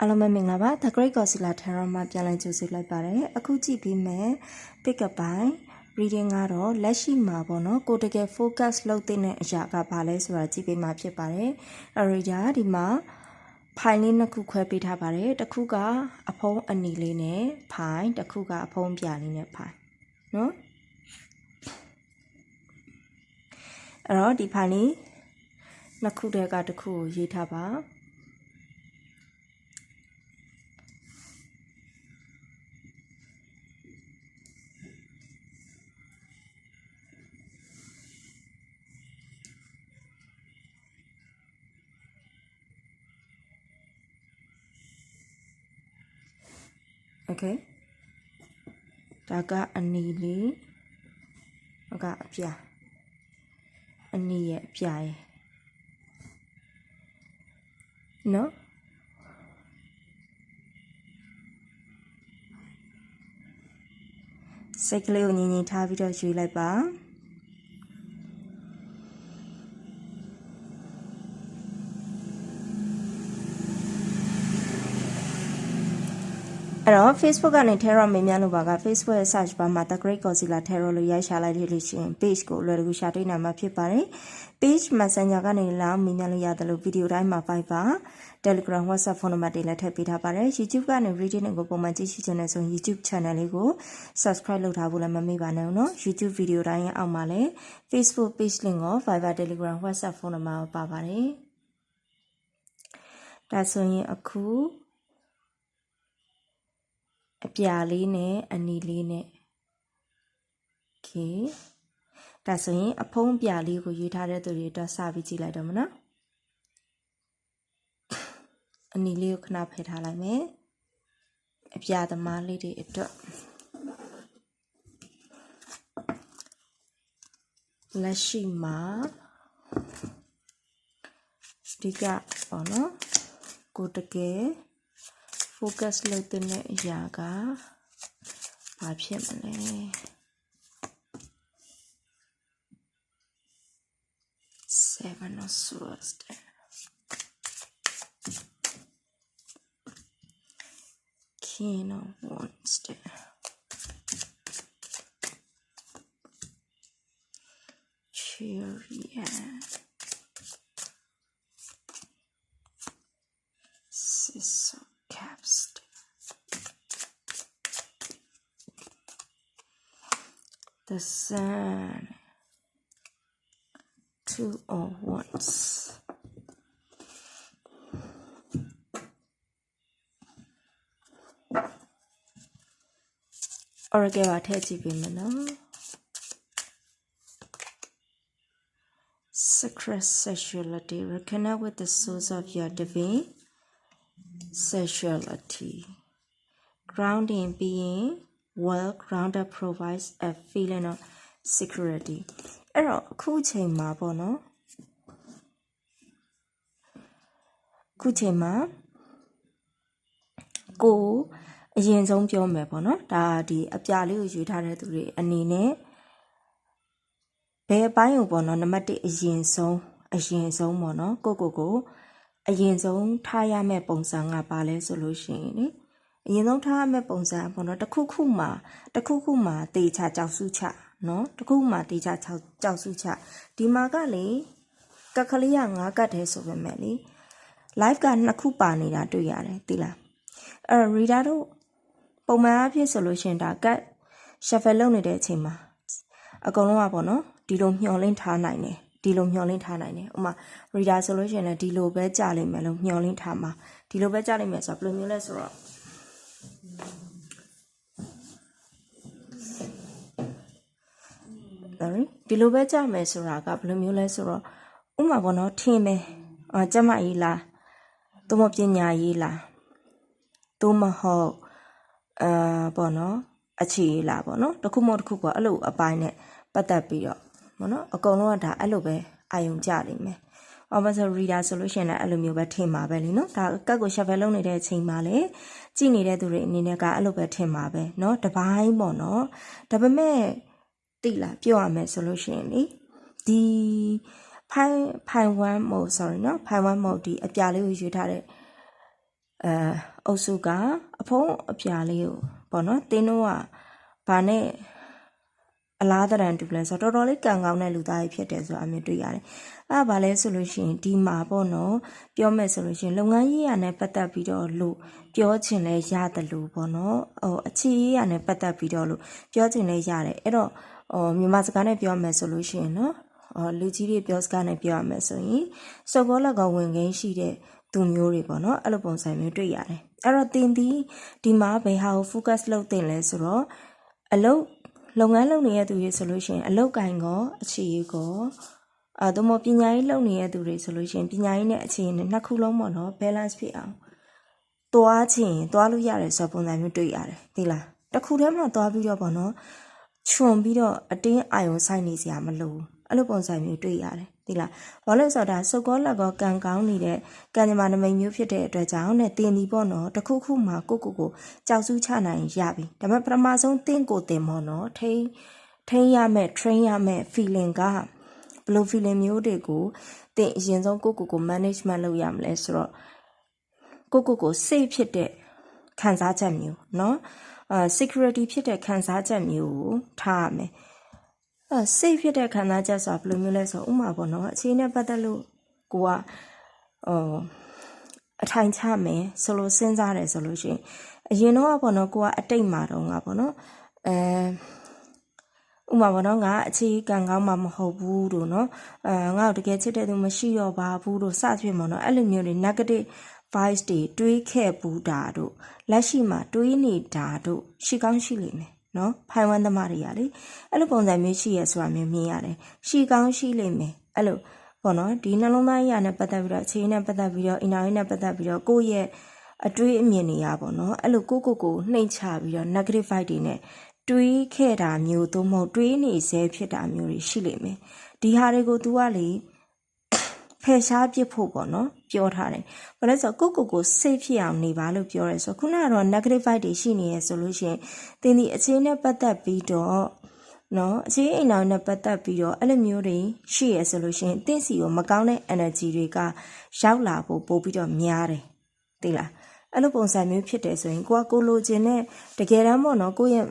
အားလုံးပဲမင်္ဂလာပါ The Great Godzilla Tarot မှာပြန်လည်ကြိုဆိုလိုက်ပါတယ်အခုကြည့်ပြီးမယ် pick up ပိုင်း reading ကတော့လက်ရှိမှာပေါ့နော်ကိုတကယ် focus လုပ်တဲ့အရာကဘာလဲဆိုတာကြည့်ပေးမှာဖြစ်ပါတယ်အဲ့ဒီကြာဒီမှာဖိုင်လေးနှစ်ခုခွဲပေးထားပါတယ်တစ်ခုကအဖုံးအနီလေးနဲ့ဖိုင်တစ်ခုကအဖုံးပြလေးနဲ့ဖိုင်နော်အဲ့တော့ဒီဖိုင်လေးနှစ်ခုတည်းကတစ်ခုကိုရေးထားပါ okay ဒါကအနီလေးဒါကအပြာအနီရဲ့အပြာရဲ့နော်စိတ်ကလေးကိုငြင်းငြင်းထားပြီးတော့ယူလိုက်ပါ အဲ့တော့ Facebook ကနေ Terror မေးမြန်းလို့ပါက Facebook ရဲ့ search bar မှာ The Great Godzilla Terror လို့ရိုက်ရှာလိုက်လို့ရှိရင် page ကိုအလွယ်တကူရှာတွေ့နိုင်မှာဖြစ်ပါတယ်။ page Messenger ကနေလည်းမေးမြန်းလို့ရတယ်လို့ video တိုင်းမှာ Viber Telegram WhatsApp ဖုန်းနံပါတ်တွေလည်းထည့်ပေးထားပါတယ် YouTube ကနေ reading တွေကိုပုံမှန်ကြည့်ရှုချင်တဲ့ဆိုရင် YouTube channel လေးကို subscribe လုပ်ထားဖို့လည်းမမေ့ပါနဲ့နော် YouTube video တိုင်းရဲ့အောက်မှာလည်း Facebook page link ကို Viber Telegram WhatsApp ဖုန်းနံပါတ်ကိုပါပါတယ်ဒါဆိုရင်အခု အပြာလေးနဲ့အနီလေးနဲ့ okay ဒါဆိုရင်အဖုံးပြာလေးကိုရွေးထားတဲ့သူတွေအတွက်စပြီးကြည့်လိုက်တော့မနော်အနီလေးကိုခဏဖယ်ထားလိုက်မယ်အပြာသမားလေးတွေအတွက်လက်ရှိမှာဒီကပေါ့နော်ကိုတကယ် focus လုပ်တဲ့အရာကဘာဖြစ်မလဲ seven of swords king of wands chariot the sun two of wands Oracle ပါထည့်ကြည့်ပေးမယ်နော် Sacred sexuality reconnect with the source of your divine sexuality grounding being well grounded provides a feeling of security အဲ့တော့အခုချိန်မှာပေါ့နော်အခုချိန်မှာကိုအရင်ဆုံးပြောမယ်ပေါ့နော်ဒါဒီအပြာလေးကိုယူထားတဲ့သူတွေအနေနဲ့ဘယ်အပိုင်းကိုပေါ့နော်နံပါတ်1အရင်ဆုံးအရင်ဆုံးပေါ့နော်ကိုကိုကိုအရင်ဆုံးထားရမယ့်ပုံစံကပါလဲဆိုလို့ရှိရင်လေ အရင်ဆုံးထားရမယ့်ပုံစံပေါ့နော်တစ်ခုခုမှတစ်ခုခုမှတေချာကြောက်စုချနော်တခုမှတေချာကြောက်စုချဒီမှာကလေကက်ကလေးကငါးကတ်တယ်ဆိုပေမဲ့လေ live ကနှစ်ခုပါနေတာတွေ့ရတယ်သိလားအဲ့ reader တို့ပုံမှန်အဖြစ်ဆိုလို့ရှင်ဒါကတ် shuffle လုပ်နေတဲ့အချိန်မှာအကုန်လုံးကပေါ့နော်ဒီလိုမျောလင်းထားနိုင်တယ်ဒီလိုမျောလင်းထားနိုင်တယ်ဥမာ reader ဆိုလို့ရှိရင်လည်းဒီလိုပဲကြာလိမ့်မယ်လို့မျောလင်းထားမှာဒီလိုပဲကြာလိမ့်မယ်ဆိုတော့ဘယ်လိုမျိုးလဲဆိုတော့ sorry ဒီလိုပဲကြမယ်ဆိုတာကဘယ်လိုမျိုးလဲဆိုတော့ဥမာပေါ့နော်ထင်မယ်အာကျမကြီးလားသို့မဟုတ်ပညာရေးလားသို့မဟုတ်အာပေါ့နော်အခြေလားပေါ့နော်တခုမဟုတ်တခုပေါ့အဲ့လိုအပိုင်းနဲ့ပတ်သက်ပြီးတော့ပေါ့နော်အကုန်လုံးကဒါအဲ့လိုပဲအာယုံကြနေမယ်။အော်မဆို reader ဆိုလို့ရှိရင်လည်းအဲ့လိုမျိုးပဲထင်မှာပဲလीနော်။ဒါကတ်ကို shuffle လုပ်နေတဲ့အချိန်မှာလေကြည့်နေတဲ့သူတွေအနေနဲ့ကအဲ့လိုပဲထင်မှာပဲเนาะတပိုင်းပေါ့နော်။ဒါပေမဲ့ တိလာပြောရမယ်ဆိုလို့ရှိရင်လေဒီဖိုင်ဖိုင်ဝမ်မို့ sorry နော်ဖိုင်ဝမ်မို့ဒီအပြာလေးကိုရွေးထားတဲ့အဲအုပ်စုကအဖုံးအပြာလေးကိုပေါ့နော်တင်းတော့ကဘာနဲ့အလားတရံတူလဲဆိုတော့တော်တော်လေးကံကောင်းတဲ့လူသားကြီးဖြစ်တယ်ဆိုတာအမြင်တွေ့ရတယ်။အဲဘာလဲဆိုလို့ရှိရင်ဒီမှာပေါ့နော်ပြောမယ်ဆိုလို့ရှိရင်လုပ်ငန်းရေးရနဲ့ပတ်သက်ပြီးတော့လို့ပြောချင်လဲရတယ်လို့ပေါ့နော်။ဟိုအခြေရေးရနဲ့ပတ်သက်ပြီးတော့လို့ပြောချင်လဲရတယ်။အဲ့တော့ ဟိုမြန်မာစကားနဲ့ပြောမယ်ဆိုလို့ရှိရင်နော်အော်လူကြီးတွေပြောစကားနဲ့ပြောရမယ်ဆိုရင်စော်ဘောလက်ကောင်ဝင်ခင်းရှိတဲ့သူမျိုးတွေပေါ့နော်အဲ့လိုပုံစံမျိုးတွေ့ရတယ်အဲ့တော့တင်ဒီဒီမှာဘယ်ဟာကို focus လုပ်တင်လဲဆိုတော့အလုပ်လုပ်ငန်းလုပ်နေတဲ့သူတွေဆိုလို့ရှိရင်အလုပ်ကင်ကောအခြေရေးကောအဲတော့မပညာရေးလုပ်နေတဲ့သူတွေဆိုလို့ရှိရင်ပညာရေးနဲ့အခြေရေးနဲ့နှစ်ခုလုံးပေါ့နော် balance ဖြစ်အောင်တွားချင်တွားလို့ရတယ်ဆိုပုံစံမျိုးတွေ့ရတယ်သိလားတစ်ခုတည်းမှတွားပြီးတော့ပေါ့နော် ခြုံပြီးတော့အတင်းအာယုံဆိုင်နေစရာမလိုဘူးအဲ့လိုပုံစံမျိုးတွေ့ရတယ်ဒီလားဘာလို့ဆိုတော့စုပ်ကောလက်ကောကံကောင်းနေတဲ့ကံကြမ္မာနမိတ်မျိုးဖြစ်တဲ့အတွက်ကြောင့်နဲ့တင်ဒီပေါ့နော်တခုခုမှကိုကိုကိုကြောက်စုချနိုင်ရပြီဒါပေမဲ့ပထမဆုံးတင့်ကိုတင်ပေါ့နော်ထိန်းထိန်းရမဲ့ train ရမဲ့ feeling ကဘယ်လို feeling မျိုးတွေကိုတင်အရင်ဆုံးကိုကိုကို management လုပ်ရမလဲဆိုတော့ကိုကိုကို safe ဖြစ်တဲ့ခံစားချက်မျိုးเนาะ အာ security ဖြစ်တဲ့ခံစားချက်မျိုးကိုထားရမယ်အဲ safe ဖြစ်တဲ့ခံစားချက်ဆိုတာဘယ်လိုမျိုးလဲဆိုတော့ဥမာပေါ့နော်အခြေအနေပတ်သက်လို့ကိုကဟိုအထိုင်ချမယ်ဆိုလို့စဉ်းစားတယ်ဆိုလို့ရှိရင်အရင်တော့ပေါ့နော်ကိုကအတိတ်မှာတော့ငါပေါ့နော်အဲဥမာပေါ့နော်ငါအခြေကံကောင်းမှမဟုတ်ဘူးတို့နော်အဲငါ့ကိုတကယ်ချစ်တဲ့သူမရှိတော့ပါဘူးတို့စသဖြင့်ပေါ့နော်အဲ့လိုမျိုးတွေ negative vibes တွေတွေးခဲ့ဘူးတာတို့လက်ရှိမှာတွေးနေတာတို့ရှိကောင်းရှိလိမ့်မယ်နော်ဖိုင်ဝမ်သမားတွေကလေအဲ့လိုပုံစံမျိုးရှိရဆိုတာမျိုးမြင်ရတယ်ရှိကောင်းရှိလိမ့်မယ်အဲ့လိုပေါ့နော်ဒီနှလုံးသားကြီးရနဲ့ပတ်သက်ပြီးတော့အခြေအနေနဲ့ပတ်သက်ပြီးတော့အင်တာနက်နဲ့ပတ်သက်ပြီးတော့ကိုယ့်ရဲ့အတွေးအမြင်တွေရပေါ့နော်အဲ့လိုကိုကိုကိုနှိမ့်ချပြီးတော့ negative vibe တွေနဲ့တွေးခဲ့တာမျိုးသို့မဟုတ်တွေးနေစေဖြစ်တာမျိုးတွေရှိလိမ့်မယ်ဒီဟာတွေကို तू ကလေဖယ်ရှားပစ်ဖို့ပေါ့နော် ပြောထားတယ်။ဘာလဲဆိုတော့ကိုကိုကို safe ဖြစ်အောင်နေပါလို့ပြောရဲဆိုခုနကတော့ negative vibe တွေရှိနေရဆိုလို့ရှိရင်တင်းဒီအခြေနဲ့ပတ်သက်ပြီးတော့နော်အခြေအိမ်တော်နဲ့ပတ်သက်ပြီးတော့အဲ့လိုမျိုးတွေရှိရဆိုလို့ရှိရင်တင့်စီကိုမကောင်းတဲ့ energy တွေကရောက်လာဖို့ပို့ပြီးတော့များတယ်သိလားအဲ့လိုပုံစံမျိုးဖြစ်တယ်ဆိုရင်ကိုကကိုလိုချင်တဲ့တကယ်တမ်းပေါ့နော်ကိုရဲ့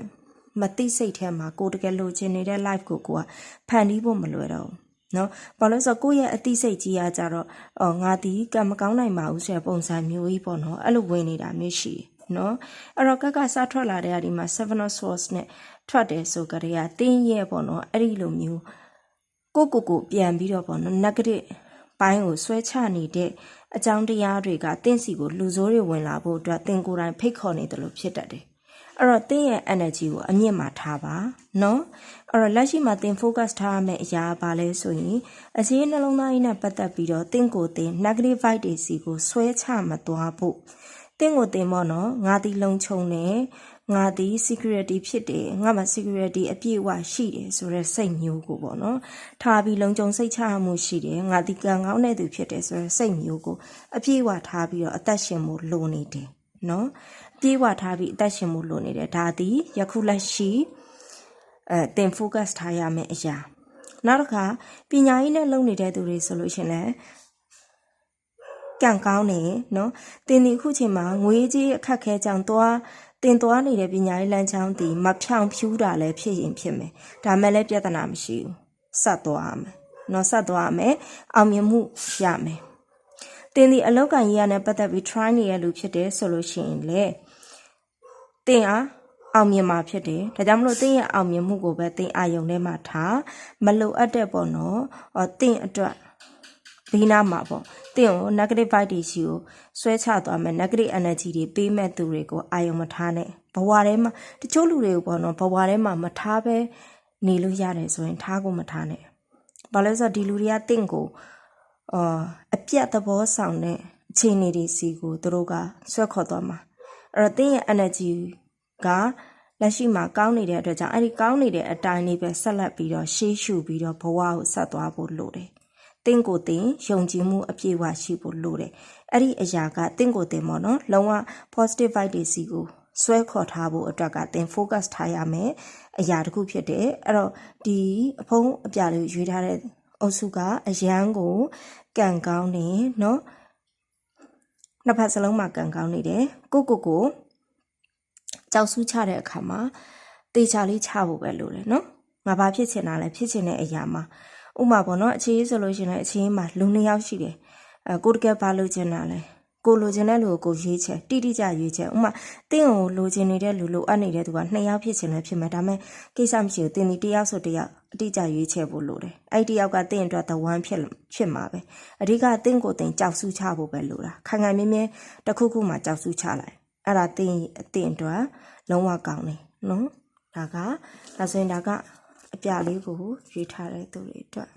မသိစိတ်ထဲမှာကိုတကယ်လိုချင်နေတဲ့ life ကိုကိုကဖန်တီးဖို့မလွယ်တော့ဘူး နော်ဘာလို့ဆိုတော့ကိုယ့်ရဲ့အသိစိတ်ကြီးကကြတော့အော်ငါဒီကံမကောင်းနိုင်ပါဘူးဆိုတဲ့ပုံစံမျိုးကြီးပေါ့နော်အဲ့လိုဝင်နေတာမျိုးရှိနော်အဲ့တော့ကက်ကစားထွက်လာတဲ့အဒီမှာ seven of swords နဲ့ထွက်တယ်ဆိုကြတဲ့ကတင်းရဲ့ပေါ့နော်အဲ့ဒီလိုမျိုးကိုကိုကိုပြန်ပြီးတော့ပေါ့နော် negative ပိုင်းကိုဆွဲချနေတဲ့အကြောင်းတရားတွေကတင့်စီကိုလူဆိုးတွေဝင်လာဖို့အတွက်တင်ကိုယ်တိုင်ဖိတ်ခေါ်နေတယ်လို့ဖြစ်တတ်တယ် အဲ့တော့တင်းရဲ့ energy ကိုအမြင့်မှာထားပါနော်အဲ့တော့လက်ရှိမှာတင် focus ထားရမယ့်အရာပါလဲဆိုရင်အစည်းနှလုံးသားကြီးနဲ့ပတ်သက်ပြီးတော့တင့်ကိုတင် negative vibe တွေစီကိုဆွဲချမသွားဖို့တင့်ကိုတင်ပေါ့နော်ငါဒီလုံခြုံတယ်ငါဒီ security ဖြစ်တယ်ငါမှာ security အပြည့်အဝရှိတယ်ဆိုတဲ့စိတ်မျိုးကိုပေါ့နော်ထားပြီးလုံခြုံစိတ်ချမှုရှိတယ်ငါဒီကံကောင်းတဲ့သူဖြစ်တယ်ဆိုတဲ့စိတ်မျိုးကိုအပြည့်အဝထားပြီးတော့အသက်ရှင်မှုလိုနေတယ်နော် ပြေးဝထားပြီးအသက်ရှင်မှုလိုနေတယ်ဒါသည်ယခုလက်ရှိအဲတင် focus ထားရမယ့်အရာနောက်တစ်ခါပညာရေးနဲ့လုပ်နေတဲ့သူတွေဆိုလို့ရှင်လဲကံကောင်းနေနော်တင်ဒီခုချိန်မှာငွေကြီးအခက်ခဲကြောင့်သွားတင်သွားနေတဲ့ပညာရေးလမ်းကြောင်းဒီမဖြောင်ဖြူးတာလည်းဖြစ်ရင်ဖြစ်မယ်ဒါမဲ့လည်းပြဿနာမရှိဘူးဆက်သွားရမယ်နော်ဆက်သွားရမယ်အောင်မြင်မှုရမယ်တင်ဒီအလောက်ကန်ကြီးရနဲ့ပတ်သက်ပြီး try နေရလူဖြစ်တယ်ဆိုလို့ရှိရင်လေ တင်အားအောင်မြင်မှာဖြစ်တယ်ဒါကြောင့်မလို့တင်းရဲ့အောင်မြင်မှုကိုပဲတင်းအာယုံထဲမှာထားမလိုအပ်တဲ့ပေါ့နော်အော်တင်းအတွက်ဘေးနားမှာပေါ့တင်းကို negative vibe တွေရှိကိုဆွဲချသွားမယ် negative energy တွေပေးမဲ့သူတွေကိုအာယုံမထားနဲ့ဘဝထဲမှာတချို့လူတွေကိုပေါ့နော်ဘဝထဲမှာမထားပဲနေလို့ရတယ်ဆိုရင်ထားကိုမထားနဲ့ဘာလို့ဆိုတော့ဒီလူတွေကတင့်ကိုအာအပြတ်သဘောဆောင်တဲ့အခြေအနေတွေစီကိုသူတို့ကဆွဲခေါ်သွားမှာ အဲ့တော့တင်းရဲ့ energy ကလက်ရှိမှာကောင်းနေတဲ့အတွက်ကြောင့်အဲ့ဒီကောင်းနေတဲ့အတိုင်းလေးပဲဆက်လက်ပြီးတော့ရှေးရှုပြီးတော့ဘဝကိုဆက်သွားဖို့လိုတယ်။တင့်ကိုတင်ယုံကြည်မှုအပြည့်အဝရှိဖို့လိုတယ်။အဲ့ဒီအရာကတင့်ကိုတင်ပေါ့နော်လုံးဝ positive vibe တွေစီကိုဆွဲခေါ်ထားဖို့အတွက်ကတင် focus ထားရမယ်အရာတစ်ခုဖြစ်တယ်။အဲ့တော့ဒီအဖုံးအပြလေးရွေးထားတဲ့အုပ်စုကအရန်ကိုကံကောင်းနေနော် နှစ်ဖက်စလုံးမှာကံကောင်းနေတယ်ကိုကိုကိုကြောက်ဆူးချတဲ့အခါမှာတေချာလေးချဖို့ပဲလိုတယ်နော်ငါဘာဖြစ်ချင်တာလဲဖြစ်ချင်တဲ့အရာမှာဥမာပေါ့နော်အခြေရေးဆိုလို့ရှိရင်လည်းအခြေရေးမှာလူနှစ်ယောက်ရှိတယ်အဲကိုတကယ်ဘာလိုချင်တာလဲ ကိုလိုချင်တဲ့လူကိုကိုရွေးချယ်တိတိကျရွေးချယ်ဥမာတင်းကိုလိုချင်နေတဲ့လူလိုအပ်နေတဲ့သူကနှစ်ယောက်ဖြစ်ချင်လည်းဖြစ်မှာဒါပေမဲ့ကိစ္စမရှိဘူးတင်းဒီတစ်ယောက်ဆိုတစ်ယောက်အတိအကျရွေးချယ်ဖို့လိုတယ်အဲ့ဒီတစ်ယောက်ကတင်းအတွက် the one ဖြစ်ဖြစ်မှာပဲအဓိကတင်းကိုတင်းကြောက်စုချဖို့ပဲလိုတာခိုင်ခိုင်မြဲမြဲတစ်ခုခုမှကြောက်စုချလိုက်အဲ့ဒါတင်းအတင်းအတွက်လုံးဝကောင်းတယ်နော်ဒါကဒါဆိုရင်ဒါကအပြလေးကိုရွေးထားတဲ့သူတွေအတွက်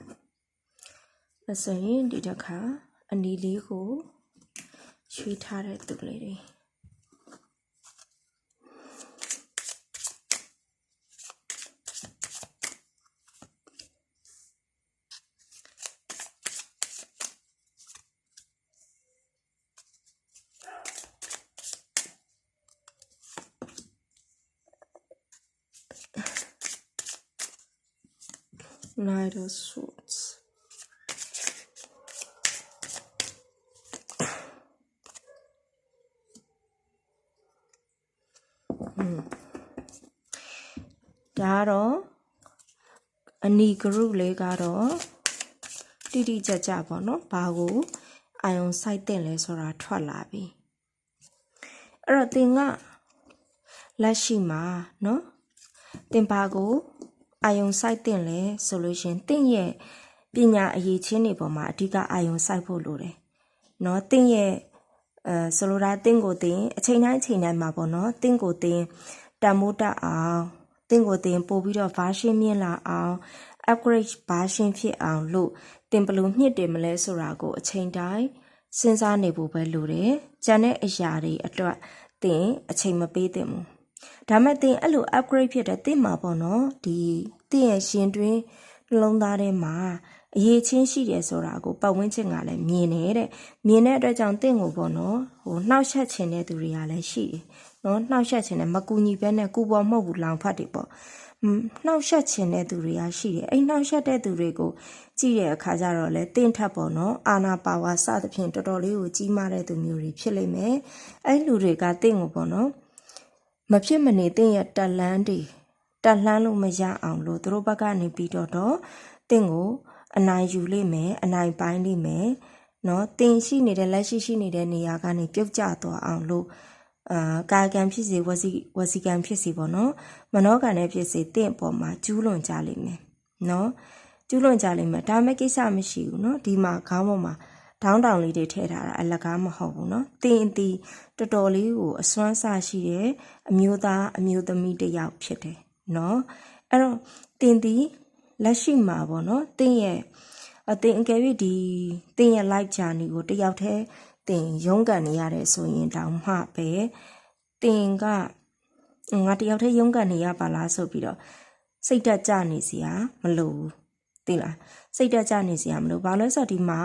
ဒါဆိုရင်ဒီတစ်ခါအနီလေးကို ရွှေ့ထားတဲ့သူလေးတွေနို ဒါကတော့အနီ group လေးကတော့တိတိကျကျပေါ့နော်ဘာကိုအာယုံစိုက်တင်လဲဆိုတာထွက်လာပြီအဲ့တော့သင်ကလက်ရှိမှာနော်သင်ဘာကိုအာယုံစိုက်တင်လဲဆိုလို့ရှင်သင်ရဲ့ပညာအရေးချင်းတွေပေါ်မှာအဓိကအာယုံစိုက်ဖို့လိုတယ်နော်သင်ရဲ့အဲဆိုလိုတာတင်းကိုတင်းအချိန်တိုင်းအချိန်တိုင်းမှာပေါ့နော်တင်းကိုတင်းတန်မိုးတက်အောင် တင်းကိုတင်းပို့ပြီးတော့ version မြင့်လာအောင် upgrade version ဖြစ်အောင်လို့တင်ဘလို့မြင့်တယ်မလဲဆိုတာကိုအချိန်တိုင်းစဉ်းစားနေဖို့ပဲလိုတယ်။ကျန်တဲ့အရာတွေအတွက်တင်အချိန်မပေးသင့်ဘူး။ဒါမဲ့တင်အဲ့လို upgrade ဖြစ်တဲ့တင်မှာပေါ့နော်ဒီတင်ရဲ့ရှင်တွင်းနှလုံးသားထဲမှာအရေးချင်းရှိတယ်ဆိုတာကိုပတ်ဝန်းကျင်ကလည်းမြင်နေတဲ့မြင်တဲ့အတွက်ကြောင့်တင့်ကိုပေါ့နော်ဟိုနှောက်ယှက်ခြင်းတဲ့သူတွေကလည်းရှိတယ် နော်နှောက်ယှက်ခြင်းနဲ့မကူညီပဲနဲ့ကူပေါ်မဟုတ်ဘူးလောင်ဖတ်တယ်ပေါ့နှောက်ယှက်ခြင်းတဲ့သူတွေကရှိတယ်အဲ့နှောက်ယှက်တဲ့သူတွေကိုကြည့်တဲ့အခါကျတော့လေတင့်ထက်ပေါ့နော်အာနာပါဝါစသဖြင့်တော်တော်လေးကိုကြီးမားတဲ့သူမျိုးတွေဖြစ်လိမ့်မယ်အဲ့လူတွေကတင့်ကိုပေါ့နော်မဖြစ်မနေတင့်ရဲ့တက်လန်းတွေတက်လှမ်းလို့မရအောင်လို့သူတို့ဘက်ကနေပြီးတော့တော့တင့်ကိုအနိုင်ယူလိမ့်မယ်အနိုင်ပိုင်းလိမ့်မယ်နော်တင်ရှိနေတဲ့လက်ရှိရှိနေတဲ့နေရာကနေပြုတ်ကျသွားအောင်လို့ အာကာကံဖြစ်စေဝစီဝစီကံဖြစ်စေပေါ့နော်မနောကံနဲ့ဖြစ်စေတင့်ပေါ်မှာကျူးလွန်ကြလိမ့်မယ်နော်ကျူးလွန်ကြလိမ့်မယ်ဒါမဲ့ကိစ္စမရှိဘူးနော်ဒီမှာခေါင်းပေါ်မှာဒေါင်းတောင်လေးတွေထည့်ထားတာအလကားမဟုတ်ဘူးနော်တင်အတီတော်တော်လေးကိုအစွမ်းစားရှိတဲ့အမျိုးသားအမျိုးသမီးတယောက်ဖြစ်တယ်နော်အဲ့တော့တင်တီလက်ရှိမှာပေါ့နော်တင်ရဲ့အတင်အကယ်၍ဒီတင်ရဲ့ live journey ကိုတယောက်တည်း တင်းရုန်းကန်နေရတယ်ဆိုရင်တောင်မှပဲတင်းကငါတယောက်တည်းရုန်းကန်နေရပါလားဆိုပြီးတော့စိတ်တက်ကြနေစရာမလိုဘူးသိလားစိတ်တက်ကြနေစရာမလိုဘာလို့ဆိုတော့ဒီမှာ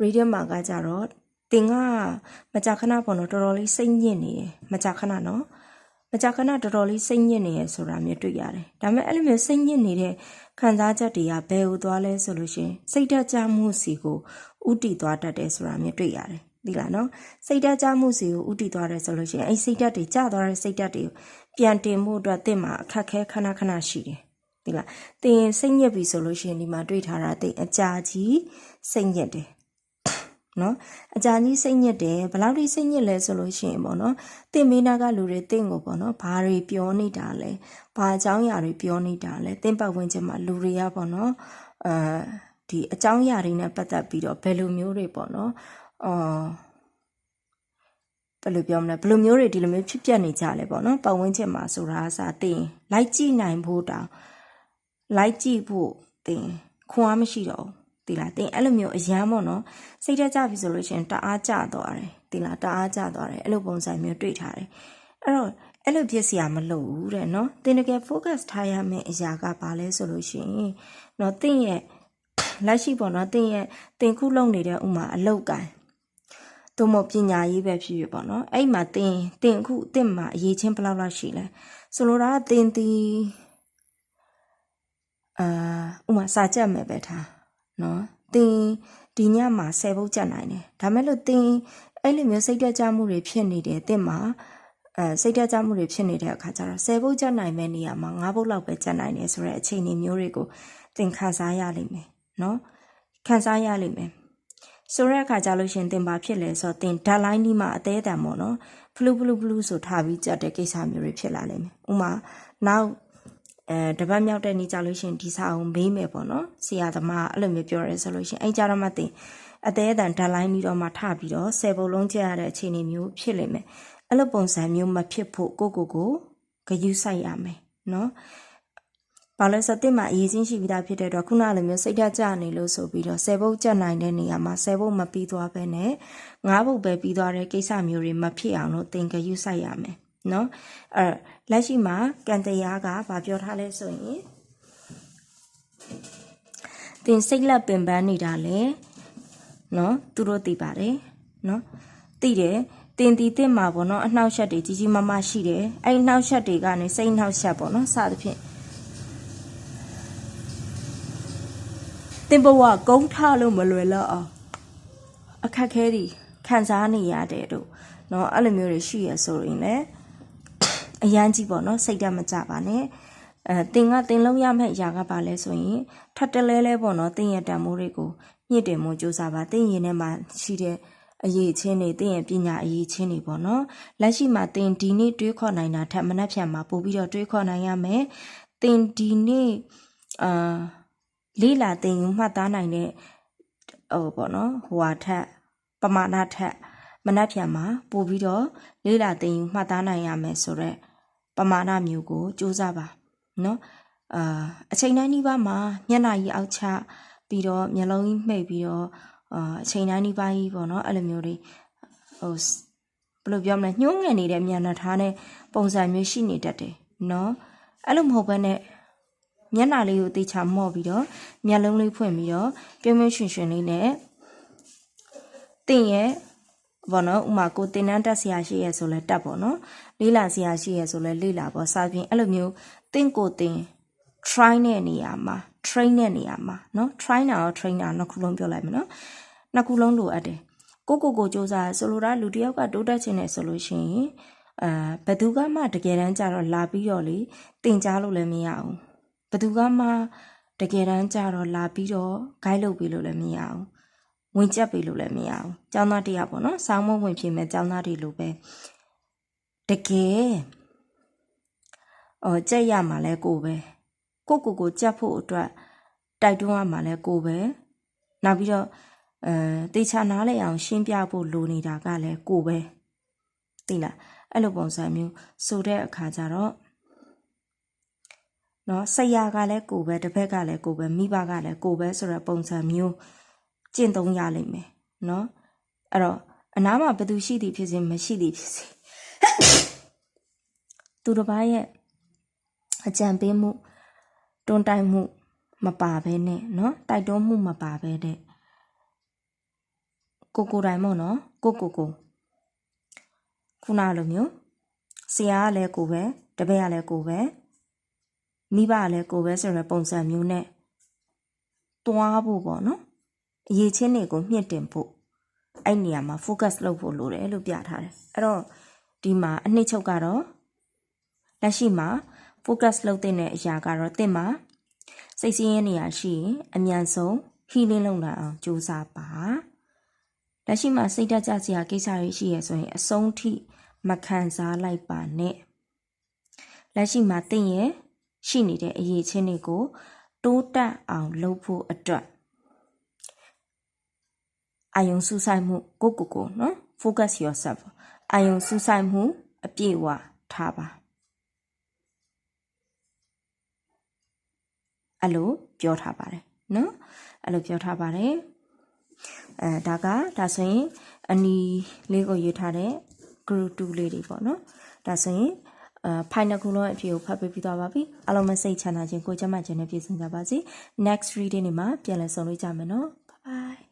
reading မှာကကြတော့တင်ကမကြခဏပေါ့နော်တော်တော်လေးစိတ်ညစ်နေတယ်မကြခဏနော်မကြခဏတော်တော်လေးစိတ်ညစ်နေရဆိုတာမျိုးတွေ့ရတယ်ဒါပေမဲ့အဲ့လိုမျိုးစိတ်ညစ်နေတဲ့ခံစားချက်တွေကဘယ်ဟိုသွားလဲဆိုလို့ရှင်စိတ်ဓာတ်ကြမှုစီကိုဥတီသွားတတ်တယ်ဆိုတာမျိုးတွေ့ရတယ် ဒီလားနော်စိတ်ဓာတ်ကြမှုစီကိုဥတီသွားတယ်ဆိုလို့ရှင်အဲ့စိတ်ဓာတ်တွေကျသွားတဲ့စိတ်ဓာတ်တွေကိုပြန်တင်ဖို့အတွက်တင့်မှာအခက်ခဲခဏခဏရှိတယ်ဒီလားတင်စိတ်ညစ်ပြီဆိုလို့ရှင်ဒီမှာတွေ့ထားတာတင်အကြာကြီးစိတ်ညစ်တယ်နော်အကြာကြီးစိတ်ညစ်တယ်ဘယ်လောက်ထိစိတ်ညစ်လဲဆိုလို့ရှိရင်ပေါ့နော်တင့်မင်းနာကလူတွေတင့်ကိုပေါ့နော်ဘာတွေပြောနေတာလဲဘာအကြောင်းအရာတွေပြောနေတာလဲတင့်ပတ်ဝန်းကျင်မှာလူတွေကပေါ့နော်အဲဒီအကြောင်းအရာတွေနဲ့ပတ်သက်ပြီးတော့ဘယ်လိုမျိုးတွေပေါ့နော် အော်ဘယ်လိုပြောမလဲဘယ်လိုမျိုးတွေဒီလိုမျိုးဖြစ်ပျက်နေကြလဲပေါ့နော်ပတ်ဝန်းကျင်မှာဆိုတာအစားတင်လိုက်ကြည့်နိုင်ဖို့တောင်လိုက်ကြည့်ဖို့တင်ခွန်အားမရှိတော့ဘူးဒီလားတင်အဲ့လိုမျိုးအရန်ပေါ့နော်စိတ်ထက်ကြပြီဆိုလို့ရှိရင်တအားကြသွားတယ်ဒီလားတအားကြသွားတယ်အဲ့လိုပုံစံမျိုးတွေ့ထားတယ်အဲ့တော့အဲ့လိုဖြစ်စရာမလိုဘူးတဲ့နော်တင်တကယ် focus ထားရမယ့်အရာကဘာလဲဆိုလို့ရှိရင်နော်တင်ရဲ့လက်ရှိပေါ့နော်တင်ရဲ့တင်ခုလုံနေတဲ့ဥမာအလောက်ကန် သို့မဟုတ်ပညာရေးပဲဖြစ်ဖြစ်ပေါ့နော်အဲ့မှာတင်တင်ခုတင်မှာအရေးချင်းဘယ်လောက်လောက်ရှိလဲဆိုလိုတာတင်တီအာဥမာစာကြက်မယ်ပဲထားနော်တင်ဒီညမှာ10ဘုတ်ကြက်နိုင်တယ်ဒါမဲ့လို့တင်အဲ့လိုမျိုးစိတ်တက်ကြမှုတွေဖြစ်နေတယ်တင့်မှာအဲစိတ်တက်ကြမှုတွေဖြစ်နေတဲ့အခါကျတော့10ဘုတ်ကျက်နိုင်မဲ့နေရာမှာ9ဘုတ်လောက်ပဲကျက်နိုင်တယ်ဆိုတဲ့အခြေအနေမျိုးတွေကိုသင်ခန်းစားရလိမ့်မယ်နော်ခန်းစားရလိမ့်မယ် ဆိုတဲ့အခါကျလို့ရှရင်သင်ဘာဖြစ်လဲဆိုတော့သင်ဓာတ်လိုင်းဒီမှာအသေးအတန်ပေါ့နော်ဖလူဖလူဖလူဆိုထားပြီးကြက်တဲ့ကိစ္စမျိုးတွေဖြစ်လာလိမ့်မယ်ဥမာနောက်အဲတပတ်မြောက်တဲ့နေ့ကြလို့ရှရင်ဒီစာအောင်မေးမယ်ပေါ့နော်ဆရာသမားအဲ့လိုမျိုးပြောရဲဆိုလို့ရှရင်အဲ့ကြတော့မှသင်အသေးအတန်ဓာတ်လိုင်းပြီးတော့မှထပြီးတော့10ဘုတ်လုံးကျက်ရတဲ့အခြေအနေမျိုးဖြစ်လိမ့်မယ်အဲ့လိုပုံစံမျိုးမဖြစ်ဖို့ကိုကိုကိုဂယုစိုက်ရမယ်နော် ဘာလဲဆိုတဲ့မှာအရေးချင်းရှိပြီးသားဖြစ်တဲ့အတွက်ခုနလိုမျိုးစိတ်ဓာတ်ကျနေလို့ဆိုပြီးတော့10ဘုတ်ကျက်နိုင်တဲ့နေရာမှာ10ဘုတ်မပြီးသွားဘဲနဲ့9ဘုတ်ပဲပြီးသွားတဲ့ကိစ္စမျိုးတွေမဖြစ်အောင်လို့သင်ဂယုစိုက်ရမယ်နော်အဲလက်ရှိမှာကန်တရားကဘာပြောထားလဲဆိုရင်သင်စိတ်လက်ပင်ပန်းနေတာလေနော်သူတို့သိပါတယ်နော်သိတယ်တင်တီတင်မှာပေါ့နော်အနှောက်ရှက်တွေကြီးကြီးမားမားရှိတယ်အဲ့နှောက်ရှက်တွေကနေစိတ်နှောက်ရှက်ပေါ့နော်စသဖြင့် တင်ဘဝကုန်းထားလို့မလွယ်တော့အောင်အခက်ခဲတွေခံစားနေရတယ်တို့เนาะအဲ့လိုမျိုးတွေရှိရဆိုရင်လည်းအရန်ကြီးပေါ့နော်စိတ်ဓာတ်မကြပါနဲ့အဲတင်ကတင်လုံးရမယ့်အရာကပါလဲဆိုရင်ထပ်တလဲလဲပေါ့နော်တင်ရတံမိုးတွေကိုညှစ်တယ်မို့စူးစမ်းပါတင်ရင်ထဲမှာရှိတဲ့အရေးချင်းတွေတင်ရဲ့ပညာအရေးချင်းတွေပေါ့နော်လက်ရှိမှာတင်ဒီနေ့တွေးခေါ်နိုင်တာထက်မနှက်ဖြန်မှာပို့ပြီးတော့တွေးခေါ်နိုင်ရမယ်တင်ဒီနေ့အာ လေးလာတင်ယူမှတ်သားနိုင်တဲ့ဟိုပေါ့နော်ဟိုဟာထက်ပမာဏထက်မနှက်ဖြန်မှာပို့ပြီးတော့လေးလာတင်ယူမှတ်သားနိုင်ရမယ်ဆိုတော့ပမာဏမျိုးကိုစူးစမ်းပါနော်အာအချိန်တိုင်းဒီပါမှာမျက်နှာကြီးအောက်ချပြီးတော့မျက်လုံးကြီးမှိတ်ပြီးတော့အာအချိန်တိုင်းဒီပါကြီးပေါ့နော်အဲ့လိုမျိုးတွေဟိုဘယ်လိုပြောမလဲညှိုးငယ်နေတဲ့မျက်နှာထားနဲ့ပုံစံမျိုးရှိနေတတ်တယ်နော်အဲ့လိုမဟုတ်ဘဲနဲ့ မျက်နှာလေးကိုတေချာမော့ပြီးတော့မျက်လုံးလေးဖွင့်ပြီးတော့ပြုံးပြုံးရွှင်ရွှင်လေးနဲ့တင်ရဲ့ဘောနော်ဥမာကိုတင်တန်းတက်ဆရာရှိရဲဆိုလဲတက်ပေါ့နော်လေးလာဆရာရှိရဲဆိုလဲလေးလာပေါ့စာပြင်အဲ့လိုမျိုးတင်ကိုတင် try တဲ့နေရာမှာ train တဲ့နေရာမှာเนาะ trainer ရော trainer နှစ်ခုလုံးပြောလိုက်မယ်เนาะနှစ်ခုလုံးလိုအပ်တယ်ကိုကိုကိုစူးစမ်းဆိုလိုတာလူတစ်ယောက်ကတိုးတက်ခြင်းနဲ့ဆိုလို့ရှိရင်အာဘသူကမှတကယ်တမ်းကျတော့လာပြီးတော့လေတင်ကြားလို့လည်းမရအောင် ဘသူကမှတကယ်တမ်းကျတော့လာပြီးတော့ guide လုပ်ပေးလို့လည်းမရအောင်ဝင်ချက်ပေးလို့လည်းမရအောင်ကျောင်းသားတရားပေါ့နော်စောင်းမဝင်ဖြစ်မဲ့ကျောင်းသားတွေလိုပဲတကယ်အော်ကြက်ရမှာလဲကိုပဲကိုကိုကိုကြက်ဖို့အတွက်တိုက်တွန်းရမှာလဲကိုပဲနောက်ပြီးတော့အဲတေချာနားလဲအောင် ရှင်းပြဖို့လိုနေတာကလည်းကိုပဲသိလားအဲ့လိုပုံစံမျိုးဆိုတဲ့အခါကျတော့ နော်ဆရာကလည်းကိုပဲတစ်ဖက်ကလည်းကိုပဲမိဘကလည်းကိုပဲဆိုတဲ့ပုံစံမျိုးကျင့်သုံးရလိမ့်မယ်နော်အဲ့တော့အနားမှာဘသူရှိသည်ဖြစ်စေမရှိသည်ဖြစ်စေသူတစ်ပါးရဲ့အကြံပေးမှုတွန်းတိုက်မှုမပါဘဲနဲ့နော်တိုက်တွန်းမှုမပါဘဲတဲ့ကိုကိုတိုင်မို့နော်ကိုကိုကိုခုနလိုမျိုးဆရာကလည်းကိုပဲတပည့်ကလည်းကိုပဲ မိဘကလည်းကိုပဲဆိုတဲ့ပုံစံမျိုးနဲ့တွားဖို့ပေါ့နော်အရေးချင်းတွေကိုမြင့်တင်ဖို့အဲ့နေရာမှာ focus လုပ်ဖို့လိုတယ်လို့ပြထားတယ်အဲ့တော့ဒီမှာအနှစ်ချုပ်ကတော့လက်ရှိမှာ focus လုပ်တဲ့အရာကတော့တင့်မှာစိတ်ဆင်းရဲနေရရှိရင်အမြန်ဆုံး healing လုပ်နိုင်အောင်ကြိုးစားပါလက်ရှိမှာစိတ်ဓာတ်ကြစရာကိစ္စတွေရှိရဆိုရင်အဆုံးထိမခံစားလိုက်ပါနဲ့လက်ရှိမှာတင့်ရဲ့ ရှိနေတဲ့အရေးချင်းတွေကိုတိုးတက်အောင်လုပ်ဖို့အတွက်အာယုံစူးစိုက်မှုကိုကိုကိုနော် focus yourself အာယုံစူးစိုက်မှုအပြည့်အဝထားပါအဲ့လိုပြောထားပါတယ်နော်အဲ့လိုပြောထားပါတယ်အဲဒါကဒါဆိုရင်အနီလေးကိုရေးထားတဲ့ group 2လေးတွေပေါ့နော်ဒါဆိုရင် အဖိုင်နကူလုံးအဖြစ်ကိုဖတ်ပေးပြီးသွားပါပြီအားလုံးမစိတ်ချမ်းသာခြင်းကိုကြမ်းမှခြင်းနဲ့ပြည့်စုံကြပါစေ next reading တွေမှာပြန်လည်ဆုံတွေ့ကြမယ်နော် bye bye